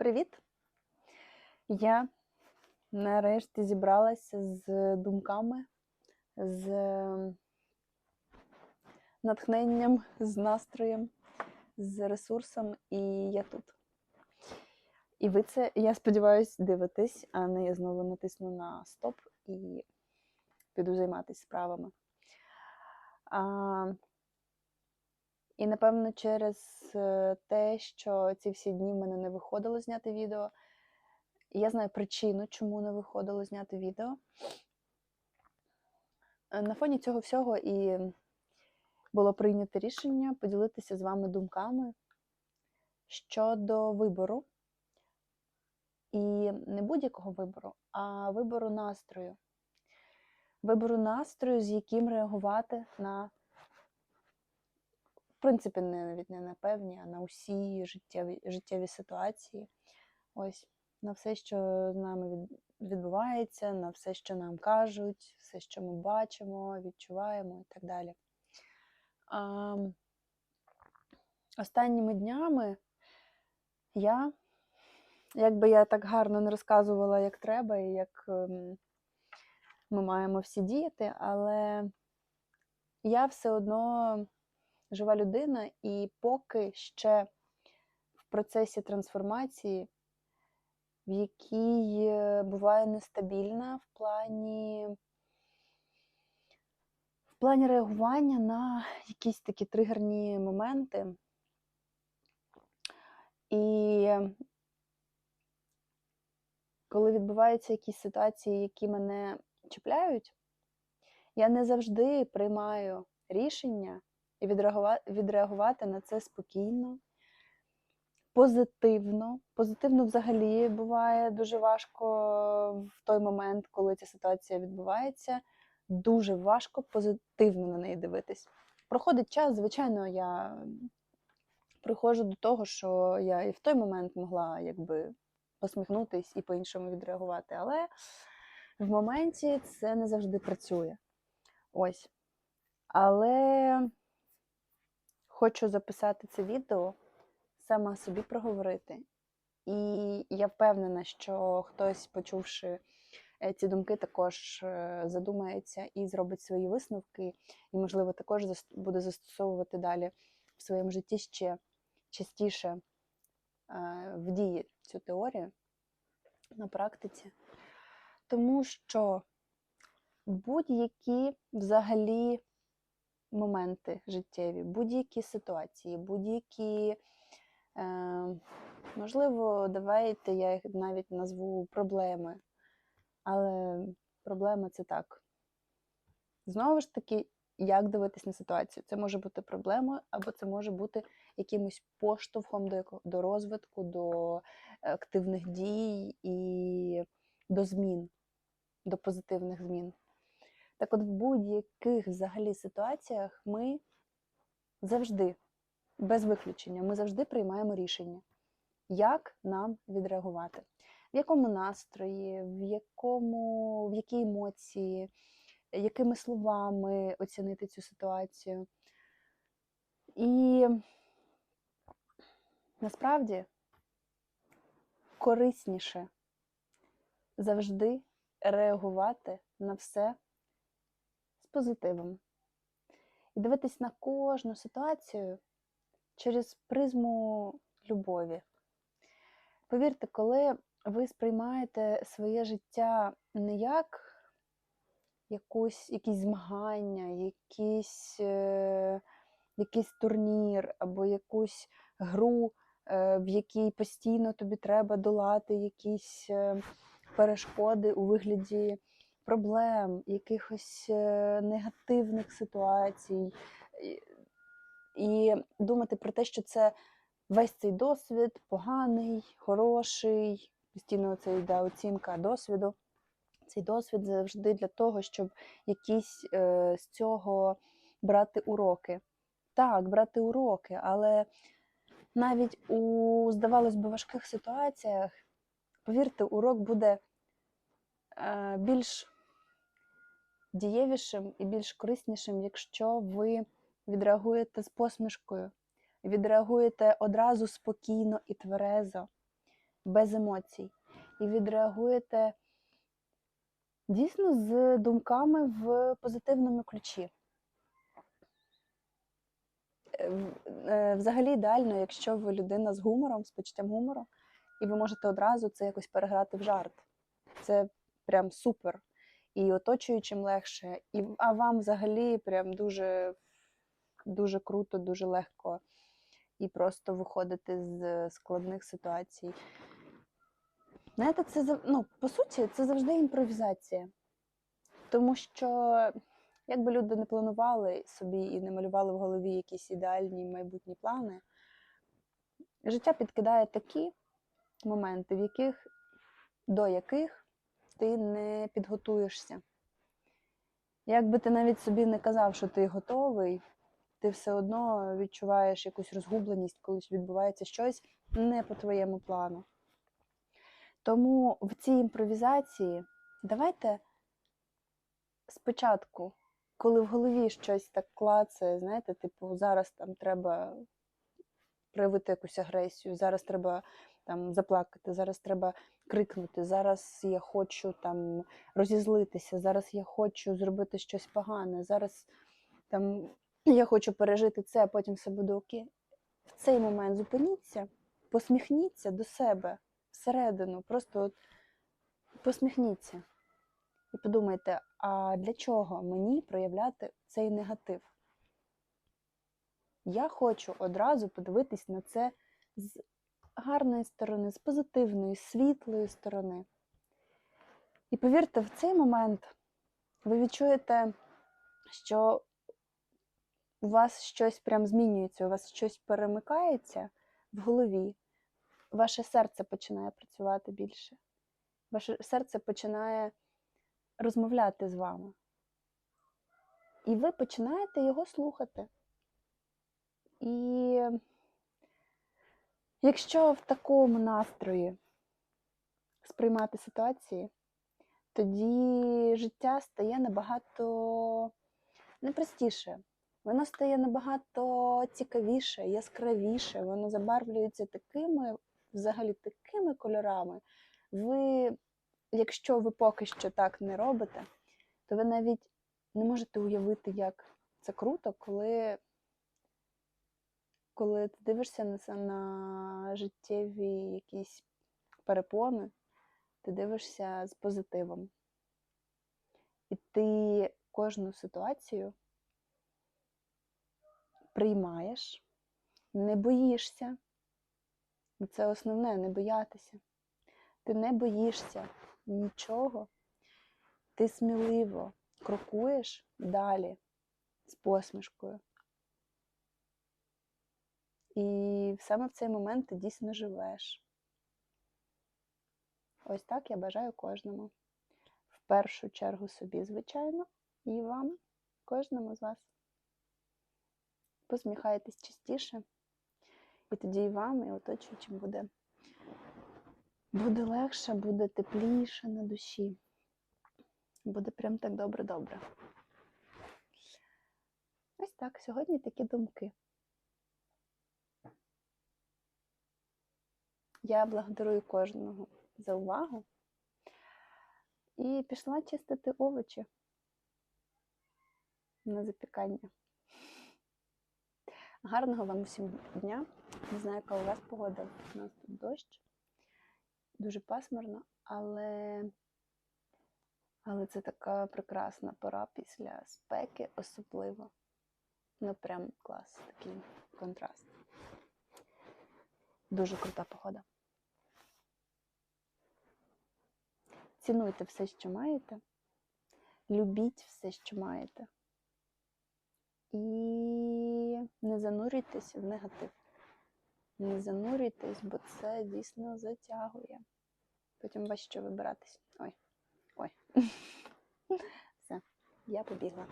Привіт! Я нарешті зібралася з думками, з натхненням, з настроєм, з ресурсом, і я тут. І ви це, я сподіваюся, дивитесь, а не я знову натисну на стоп і піду займатися справами. А, і напевно через е, те, що ці всі дні в мене не виходило зняти відео. Я знаю причину, чому не виходило зняти відео. Е, На фоні цього всього і було прийнято рішення поділитися з вами думками щодо вибору. І не будь-якого вибору, а вибору настрою. Вибору настрою, з яким реагувати на в принципі, не навіть не на певні, а на усі життєві, життєві ситуації. Ось на все, що з нами відбувається, на все, що нам кажуть, все, що ми бачимо, відчуваємо і так далі. А, останніми днями я, якби я так гарно не розказувала, як треба, і як ем, ми маємо всі діяти, але я все одно жива людина, і поки ще в процесі трансформації, в якій е, буває нестабільна в плані, в плані реагування на якісь такі тригерні моменти. І коли відбуваються якісь ситуації, які мене чіпляють, я не завжди приймаю рішення і відреагувати, на це спокійно, позитивно. Позитивно взагалі буває дуже важко в той момент, коли ця ситуація відбувається. Дуже важко позитивно на неї дивитись. Проходить час, звичайно, я приходжу до того, що я і в той момент могла якби посміхнутись і по-іншому відреагувати. Але в моменті це не завжди працює. Ось. Але хочу записати це відео, сама собі проговорити. І я впевнена, що хтось, почувши е, ці думки, також е, задумається і зробить свої висновки, і, можливо, також буде застосовувати далі в своєму житті ще частіше е, в дії цю теорію на практиці. Тому що будь-які взагалі моменти життєві, будь-які ситуації, будь-які, е, можливо, давайте я їх навіть назву проблеми. Але проблема це так. Знову ж таки, як дивитись на ситуацію? Це може бути проблемою, або це може бути якимось поштовхом до, до розвитку, до активних дій і до змін, до позитивних змін. Так от в будь-яких взагалі ситуаціях ми завжди, без виключення, ми завжди приймаємо рішення, як нам відреагувати, в якому настрої, в якому, в якій емоції, якими словами оцінити цю ситуацію. І насправді корисніше завжди реагувати на все позитивом. І дивитись на кожну ситуацію через призму любові. Повірте, коли ви сприймаєте своє життя не як якусь, якісь змагання, якісь, е, якийсь турнір або якусь гру, е, в якій постійно тобі треба долати якісь е, перешкоди у вигляді проблем, якихось е, негативних ситуацій, і, думати про те, що це весь цей досвід поганий, хороший, постійно це йде оцінка досвіду. Цей досвід завжди для того, щоб якісь е, з цього брати уроки. Так, брати уроки, але навіть у, здавалось би, важких ситуаціях, повірте, урок буде більш дієвішим і більш кориснішим, якщо ви відреагуєте з посмішкою, відреагуєте одразу спокійно і тверезо. без емоцій. І відреагуєте дійсно з думками в позитивному ключі. Е, е, Взагалі ідеально, якщо ви людина з гумором, з почуттям гумору, і ви можете одразу це якось переграти в жарт. Це прям супер. І оточуючим легше, і, а вам взагалі прям дуже, дуже круто, дуже легко і просто виходити з складних ситуацій. Знаєте, це ну, по суті, це завжди імпровізація. Тому що, якби люди не планували собі і не малювали в голові якісь ідеальні майбутні плани, життя підкидає такі моменти, в яких, до яких ти не підготуєшся. Як би ти навіть собі не казав, що ти готовий, ти все одно відчуваєш якусь розгубленість, коли відбувається щось не по твоєму плану. Тому в цій імпровізації давайте спочатку, коли в голові щось так клацає, знаєте, типу, зараз там треба проявити якусь агресію, зараз треба там заплакати, зараз треба крикнути, зараз я хочу там розізлитися, зараз я хочу зробити щось погане, зараз там я хочу пережити це, а потім все буде окей. В цей момент зупиніться, посміхніться до себе всередину, просто от посміхніться і подумайте, а для чого мені проявляти цей негатив? Я хочу одразу подивитись на це з гарної сторони, з позитивної, світлої сторони. І повірте, в цей момент ви відчуєте, що у вас щось прям змінюється, у вас щось перемикається в голові, ваше серце починає працювати більше. Ваше серце починає розмовляти з вами. І ви починаєте його слухати. І якщо в такому настрої сприймати ситуації, тоді життя стає набагато непростіше. Воно стає набагато цікавіше, яскравіше, воно забарвлюється такими, взагалі такими кольорами. Ви, якщо ви поки що так не робите, то ви навіть не можете уявити, як це круто, коли, коли ти дивишся на, це- на життєві якісь перепони, ти дивишся з позитивом. І ти кожну ситуацію приймаєш, не боїшся. Це основне не боятися. Ти не боїшся нічого, ти сміливо крокуєш далі з посмішкою. І саме в цей момент ти дійсно живеш. Ось так я бажаю кожному. В першу чергу собі, звичайно, і вам, кожному з вас. Посміхайтесь частіше, і тоді і вам, і оточуючим буде, буде легше, буде тепліше на душі. Буде прям так добре-добре. Ось так, сьогодні такі думки. Я благодарую кожного за увагу і пішла чистити овочі на запікання. Гарного вам усім дня. Не знаю, яка у вас погода. У нас тут дощ. Дуже пасмурно, але, але це така прекрасна пора після спеки, особливо. Ну, прям клас, такий контраст. Дуже крута погода. Цінуйте все, що маєте, любіть все, що маєте. І не занурюйтесь в негатив. Не занурюйтесь, бо це дійсно затягує. Потім що вибиратись. Ой, ой. Все, я побігла.